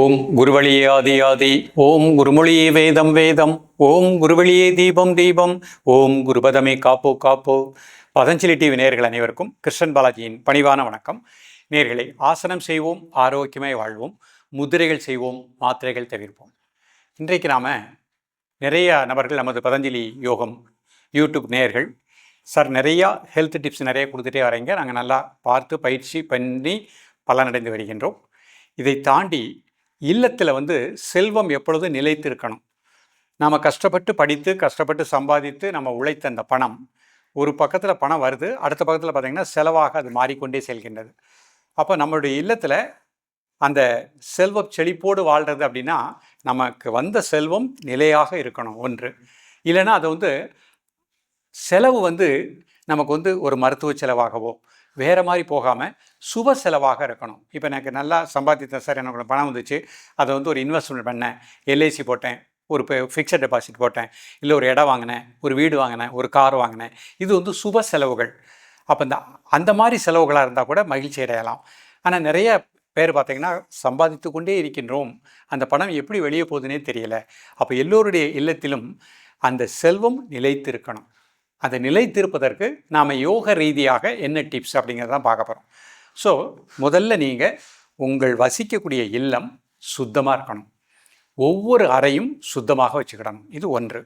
ஓம் குருவழியே ஆதி ஆதி ஓம் குருமொழியே வேதம் வேதம் ஓம் குருவழியே தீபம் தீபம் ஓம் குருபதமே காப்போ காப்போ. பதஞ்சலி டிவி நேர்கள் அனைவருக்கும் கிருஷ்ணன் பாலாஜியின் பணிவான வணக்கம். நேர்களை ஆசனம் செய்வோம் ஆரோக்கியமாய் வாழ்வோம் முதிரைகள் செய்வோம் மாத்திரைகள் தவிர்ப்போம். இன்றைக்கு நாம் நிறைய நபர்கள் நமது பதஞ்சலி யோகம் யூடியூப் நேர்கள் சார் நிறையா ஹெல்த் டிப்ஸ் நிறைய கொடுத்துட்டே வரீங்க நாங்கள் நல்லா பார்த்து பயிற்சி பண்ணி பலனடைந்து வருகின்றோம். இதை தாண்டி இல்லத்தில் வந்து செல்வம் எப்பொழுதும் நிலைத்திருக்கணும். நாம் கஷ்டப்பட்டு படித்து கஷ்டப்பட்டு சம்பாதித்து நம்ம உழைத்த அந்த பணம் ஒரு பக்கத்தில் பணம் வருது அடுத்த பக்கத்தில் பார்த்திங்கன்னா செலவாக அது மாறிக்கொண்டே செல்கின்றது. அப்போ நம்மளுடைய இல்லத்தில் அந்த செல்வ செழிப்போடு வாழ்கிறது அப்படின்னா நமக்கு வந்த செல்வம் நிலையாக இருக்கணும் ஒன்று. இல்லைன்னா அதை வந்து செலவு வந்து நமக்கு வந்து ஒரு மருத்துவ செலவாகவோ வேறு மாதிரி போகாமல் சுப செலவாக இருக்கணும். இப்போ எனக்கு நல்லா சம்பாதித்தேன் சார் எனக்கு பணம் வந்துச்சு. அதை வந்து ஒரு இன்வெஸ்ட்மெண்ட் பண்ணேன். எல்ஐசி போட்டேன். ஒரு இப்போ ஃபிக்ஸட் டெபாசிட் போட்டேன். இல்லை ஒரு இடம் வாங்கினேன். ஒரு வீடு வாங்கினேன். ஒரு கார் வாங்கினேன். இது வந்து சுப செலவுகள். அப்போ இந்த அந்த மாதிரி செலவுகளாக இருந்தால் கூட மகிழ்ச்சி அடையலாம். ஆனால் நிறைய பேர் பார்த்திங்கன்னா சம்பாதித்து கொண்டே இருக்கின்றோம். அந்த பணம் எப்படி வெளியே போகுதுன்னே தெரியல. அப்போ எல்லோருடைய இல்லத்திலும் அந்த செல்வம் நிலைத்திருக்கணும். அதை நிலைத்திருப்பதற்கு நாம் யோக ரீதியாக என்ன டிப்ஸ் அப்படிங்கிறதான் பார்க்க போகிறோம் ஸோ முதல்ல நீங்கள் உங்கள் வசிக்கக்கூடிய இல்லம் சுத்தமாக இருக்கணும். ஒவ்வொரு அறையும் சுத்தமாக வச்சுக்கிடணும். இது ஒன்று.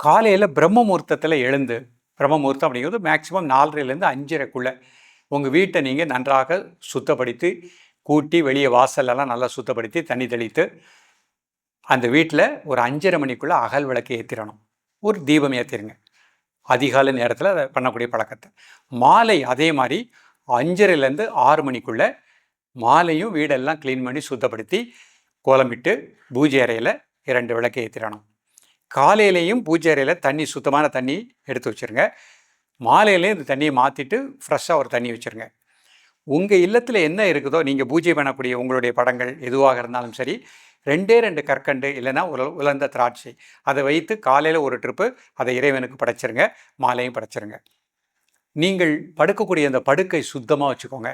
காலையில் பிரம்ம முகூர்த்தத்தில் எழுந்து பிரம்ம முகூர்த்தம் அப்படிங்கிறது மேக்ஸிமம் நாலரைலேருந்து அஞ்சரைக்குள்ளே உங்கள் வீட்டை நீங்கள் நன்றாக சுத்தப்படுத்தி கூட்டி வெளியே வாசலெல்லாம் நல்லா சுத்தப்படுத்தி தண்ணி தெளித்து அந்த வீட்டில் ஒரு அஞ்சரை மணிக்குள்ளே அகல் விளக்கு ஏற்றிடணும் ஒரு தீபம் ஏற்றிடுங்க அதிகாலை நேரத்தில் அதை பண்ணக்கூடிய பழக்கத்தை. மாலை அதே மாதிரி அஞ்சரைலேருந்து ஆறு மணிக்குள்ளே மாலையும் வீடெல்லாம் க்ளீன் பண்ணி சுத்தப்படுத்தி கோலமிட்டு பூஜை அறையில் இரண்டு விளக்கை ஏற்றிடணும் காலையிலையும் பூஜை அறையில் தண்ணி சுத்தமான தண்ணி எடுத்து வச்சுருங்க. மாலையிலையும் இந்த தண்ணியை மாற்றிட்டு ஃப்ரெஷ்ஷாக ஒரு தண்ணி வச்சுருங்க. உங்கள் இல்லத்தில் என்ன இருக்குதோ நீங்கள் பூஜை பண்ணக்கூடிய உங்களுடைய படங்கள் எதுவாக இருந்தாலும் சரி ரெண்டே ரெண்டு கற்கண்டு இல்லைன்னா உல உலர்ந்த திராட்சை அதை வைத்து காலையில் ஒரு ட்ரிப்பு அதை இறைவனுக்கு படைச்சிருங்க மாலையும் படைச்சிருங்க. நீங்கள் படுக்கக்கூடிய அந்த படுக்கை சுத்தமாக வச்சுக்கோங்க.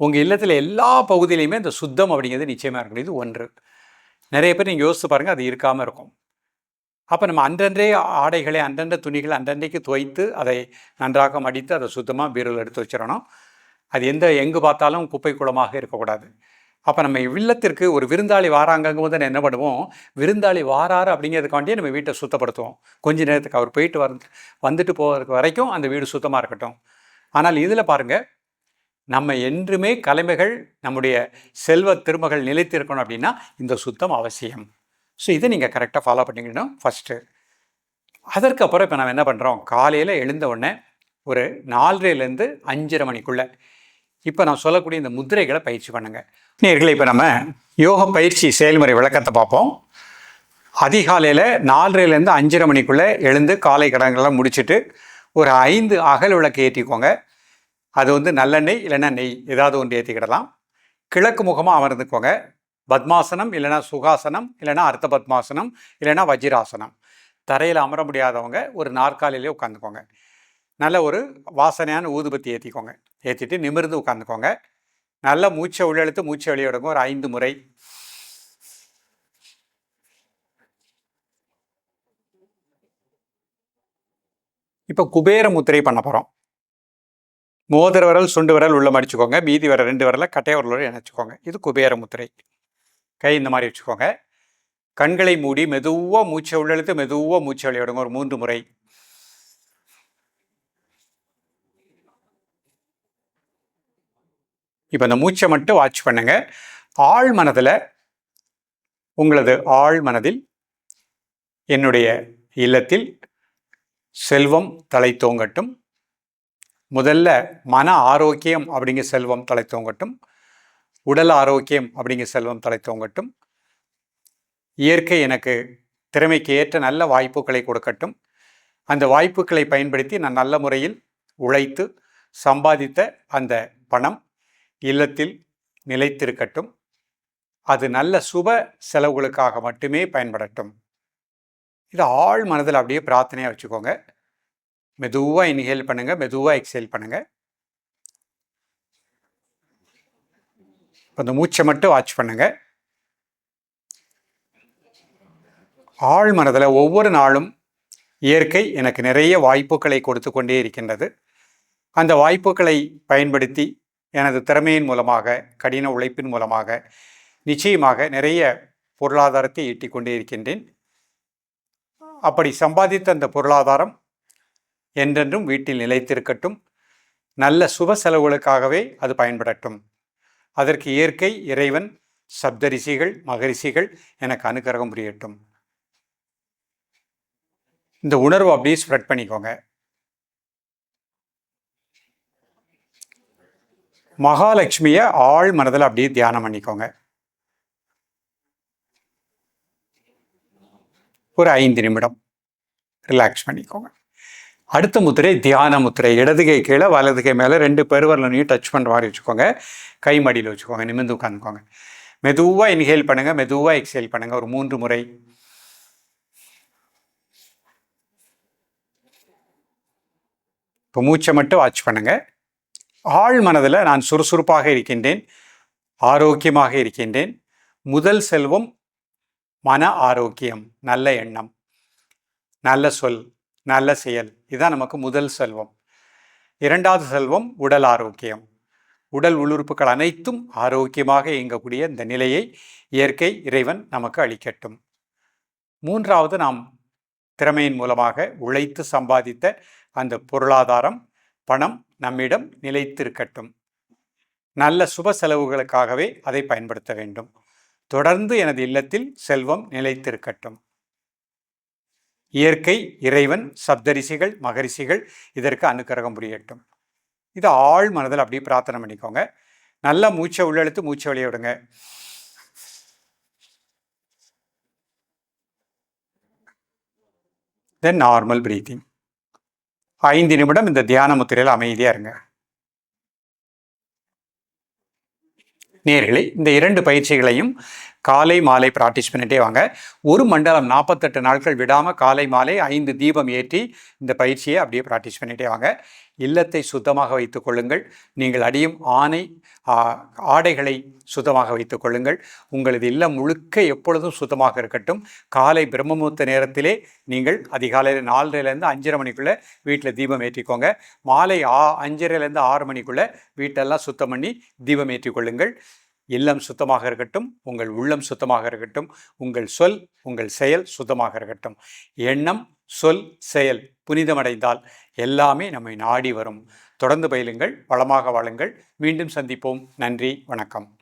உங்கள் இல்லத்தில் எல்லா பகுதியிலையுமே இந்த சுத்தம் அப்படிங்கிறது நிச்சயமாக இருக்கக்கூடியது ஒன்று. நிறைய பேர் நீங்கள் யோசித்து பாருங்கள் அது இருக்காமல் இருக்கும். அப்போ நம்ம அன்றன்றே ஆடைகளை அன்றன்ற துணிகளை அன்றன்றைக்கு துவைத்து அதை நன்றாக மடித்து அதை சுத்தமாக பீரோவில் எடுத்து வச்சிடணும். அது எந்த எங்கு பார்த்தாலும் குப்பை குளமாக இருக்கக்கூடாது. அப்போ நம்ம இல்லத்திற்கு ஒரு விருந்தாளி வாராங்கங்கும் போது என்ன பண்ணுவோம்? விருந்தாளி வாராரு அப்படிங்கிறதுக்காண்டியே நம்ம வீட்டை சுத்தப்படுத்துவோம். கொஞ்ச நேரத்துக்கு அவர் போயிட்டு வர வந்துட்டு போகிறதுக்கு வரைக்கும் அந்த வீடு சுத்தமாக இருக்கட்டும். ஆனால் இதில் பாருங்கள் நம்ம என்றுமே கலைமைகள் நம்முடைய செல்வ திருமகள் நிலைத்திருக்கணும் அப்படின்னா இந்த சுத்தம் அவசியம். ஸோ இதை நீங்கள் கரெக்டாக ஃபாலோ பண்ணிக்கணும். ஃபஸ்ட்டு அதற்கப்புறம் இப்போ நம்ம என்ன பண்ணுறோம் காலையில் எழுந்த உடனே ஒரு நாலரைலேருந்து அஞ்சரை மணிக்குள்ளே இப்போ நான் சொல்லக்கூடிய இந்த முத்திரைகளை பயிற்சி பண்ணுங்கள் நேர்களை இப்போ நம்ம யோக பயிற்சி செயல்முறை விளக்கத்தை பார்ப்போம். அதிகாலையில் நாலரைலேருந்து அஞ்சரை மணிக்குள்ளே எழுந்து காலை கடன்கள்லாம் முடிச்சுட்டு ஒரு ஐந்து அகல் விளக்கு ஏற்றிக்கோங்க அது வந்து நல்லெண்ணெய் இல்லைன்னா நெய் ஏதாவது ஒன்று ஏற்றிக்கிடலாம் கிழக்கு முகமாக அமர்ந்துக்கோங்க. பத்மாசனம் இல்லைனா சுகாசனம் இல்லைனா அர்த்த பத்மாசனம் இல்லைனா வஜ்ராசனம். தரையில் அமர முடியாதவங்க ஒரு நாற்காலிலே உட்காந்துக்கோங்க. நல்ல ஒரு வாசனையான ஊதுபத்தி ஏற்றிக்கோங்க ஏற்றிட்டு நிமிர்ந்து உட்காந்துக்கோங்க. நல்லா மூச்சை உள்ளெழுத்து மூச்சை வெளியிடுங்க ஒரு ஐந்து முறை. இப்போ குபேர முத்திரை பண்ண போகிறோம் மோதிர விரல் சுண்டு விரல் உள்ள மடிச்சுக்கோங்க. மீதி விரல் ரெண்டு விரலை கட்டைய விரலோடு இணைச்சிக்கோங்க. இது குபேர முத்திரை. கை இந்த மாதிரி வச்சுக்கோங்க. கண்களை மூடி மெதுவாக மூச்சை உள்ளெழுத்து மெதுவாக மூச்சை வெளியிடுங்க ஒரு மூன்று முறை. இப்போ இந்த மூச்சை மட்டும் வாட்ச் பண்ணுங்க. ஆழ் மனதில் உங்களது ஆழ் மனதில் என்னுடைய இல்லத்தில் செல்வம் தலை தோங்கட்டும். முதல்ல மன ஆரோக்கியம் அப்படிங்கிற செல்வம் தலை தோங்கட்டும். உடல் ஆரோக்கியம் அப்படிங்கிற செல்வம் தலை தோங்கட்டும். இயற்கை எனக்கு திறமைக்கு ஏற்ற நல்ல வாய்ப்புகளை கொடுக்கட்டும். அந்த வாய்ப்புகளை பயன்படுத்தி நான் நல்ல முறையில் உழைத்து சம்பாதித்த அந்த பணம் இல்லத்தில் நிலைத்திருக்கட்டும். அது நல்ல சுப செலவுகளுக்காக மட்டுமே பயன்படட்டும். இது ஆழ் மனதில் அப்படியே பிரார்த்தனையாக வச்சுக்கோங்க. மெதுவாக இன்ஹேல் பண்ணுங்கள் மெதுவாக எக்ஸேல் பண்ணுங்கள் இப்போ அந்த மூச்சை மட்டும் வாட்ச் பண்ணுங்கள் ஆள் மனதில் ஒவ்வொரு நாளும் இயற்கை எனக்கு நிறைய வாய்ப்புகளை கொடுத்து கொண்டே இருக்கின்றது. அந்த வாய்ப்புகளை பயன்படுத்தி எனது திறமையின் மூலமாக கடின உழைப்பின் மூலமாக நிச்சயமாக நிறைய பொருளாதாரத்தை ஈட்டிக் கொண்டே இருக்கின்றேன். அப்படி சம்பாதித்த அந்த பொருளாதாரம் என்றென்றும் வீட்டில் நிலைத்திருக்கட்டும். நல்ல சுப செலவுகளுக்காகவே அது பயன்படட்டும். அதற்கு இயற்கை இறைவன் சப்தரிசிகள் மகரிஷிகள் எனக்கு அனுகிரகம் புரியட்டும். இந்த உணர்வு அப்படியே ஸ்ப்ரெட் பண்ணிக்கோங்க. மகாலட்சுமியை ஆள் மனதில் அப்படியே தியானம் பண்ணிக்கோங்க. ஒரு ஐந்து நிமிடம் ரிலாக்ஸ் பண்ணிக்கோங்க. அடுத்த முத்திரை தியான முத்திரை. இடதுகை கீழே வலதுகை மேலே ரெண்டு பெருவரலையும் டச் பண்ணுற மாதிரி வச்சுக்கோங்க. கை மடியில் வச்சுக்கோங்க. நிமிர்ந்து உட்காந்துக்கோங்க. மெதுவாக இன்ஹேல் பண்ணுங்கள் மெதுவாக எக்ஸேல் பண்ணுங்கள் ஒரு மூன்று முறை. இப்போ மூச்சை மட்டும் வாட்ச் பண்ணுங்கள் ஆழ் மனதில் நான் சுறுசுறுப்பாக இருக்கின்றேன் ஆரோக்கியமாக இருக்கின்றேன். முதல் செல்வம் மன ஆரோக்கியம் நல்ல எண்ணம் நல்ல சொல் நல்ல செயல். இதுதான் நமக்கு முதல் செல்வம். இரண்டாவது செல்வம் உடல் ஆரோக்கியம். உடல் உள்ளுறுப்புகள் அனைத்தும் ஆரோக்கியமாக இயங்கக்கூடிய இந்த நிலையை இயற்கை இறைவன் நமக்கு அளிக்கட்டும். மூன்றாவது நாம் திறமையின் மூலமாக உழைத்து சம்பாதித்த அந்த பொருளாதாரம் பணம் நம்மிடம் நிலைத்திருக்கட்டும். நல்ல சுப செலவுகளுக்காகவே அதை பயன்படுத்த வேண்டும். தொடர்ந்து எனது இல்லத்தில் செல்வம் நிலைத்திருக்கட்டும். இயற்கை இறைவன் சப்தரிசிகள் மகரிஷிகள் இதற்கு அனுக்கிரகம் புரியட்டும். இது ஆழ் மனதில் அப்படியே பிரார்த்தனை பண்ணிக்கோங்க. நல்லா மூச்சை உள்ளெழுத்து மூச்சை வெளியே விடுங்க. தென் நார்மல் பிரீத்திங் ஐந்து நிமிடம் இந்த தியான முத்திரையில் அமைதியாக இருங்க. நேர்களை இந்த இரண்டு பயிற்சிகளையும் காலை மாலை ப்ராக்டிஸ் பண்ணிட்டே வாங்க. ஒரு மண்டலம் நாற்பத்தெட்டு நாட்கள் விடாமல் காலை மாலை ஐந்து தீபம் ஏற்றி இந்த பயிற்சியை அப்படியே ப்ராக்டிஸ் பண்ணிட்டே வாங்க. இல்லத்தை சுத்தமாக வைத்துக் கொள்ளுங்கள். நீங்கள் அடியும் ஆணை ஆடைகளை சுத்தமாக வைத்துக் கொள்ளுங்கள். உங்களது இல்லம் முழுக்க எப்பொழுதும் சுத்தமாக இருக்கட்டும். காலை பிரம்மமூர்த்த நேரத்திலே நீங்கள் அதிகாலையில் நாலரைலேருந்து அஞ்சரை மணிக்குள்ளே வீட்டில் தீபம் ஏற்றிக்கோங்க. மாலை ஆ அஞ்சரைலேருந்து ஆறு மணிக்குள்ளே வீட்டெல்லாம் சுத்தம் பண்ணி தீபம் ஏற்றிக்கொள்ளுங்கள் இல்லம் சுத்தமாக இருக்கட்டும் உங்கள் உள்ளம் சுத்தமாக இருக்கட்டும் உங்கள் சொல் உங்கள் செயல் சுத்தமாக இருக்கட்டும். எண்ணம் சொல் செயல் புனிதமடைந்தால் எல்லாமே நம்மை நாடி வரும். தொடர்ந்து பயிலுங்கள் வளமாக வாழுங்கள். மீண்டும் சந்திப்போம். நன்றி வணக்கம்.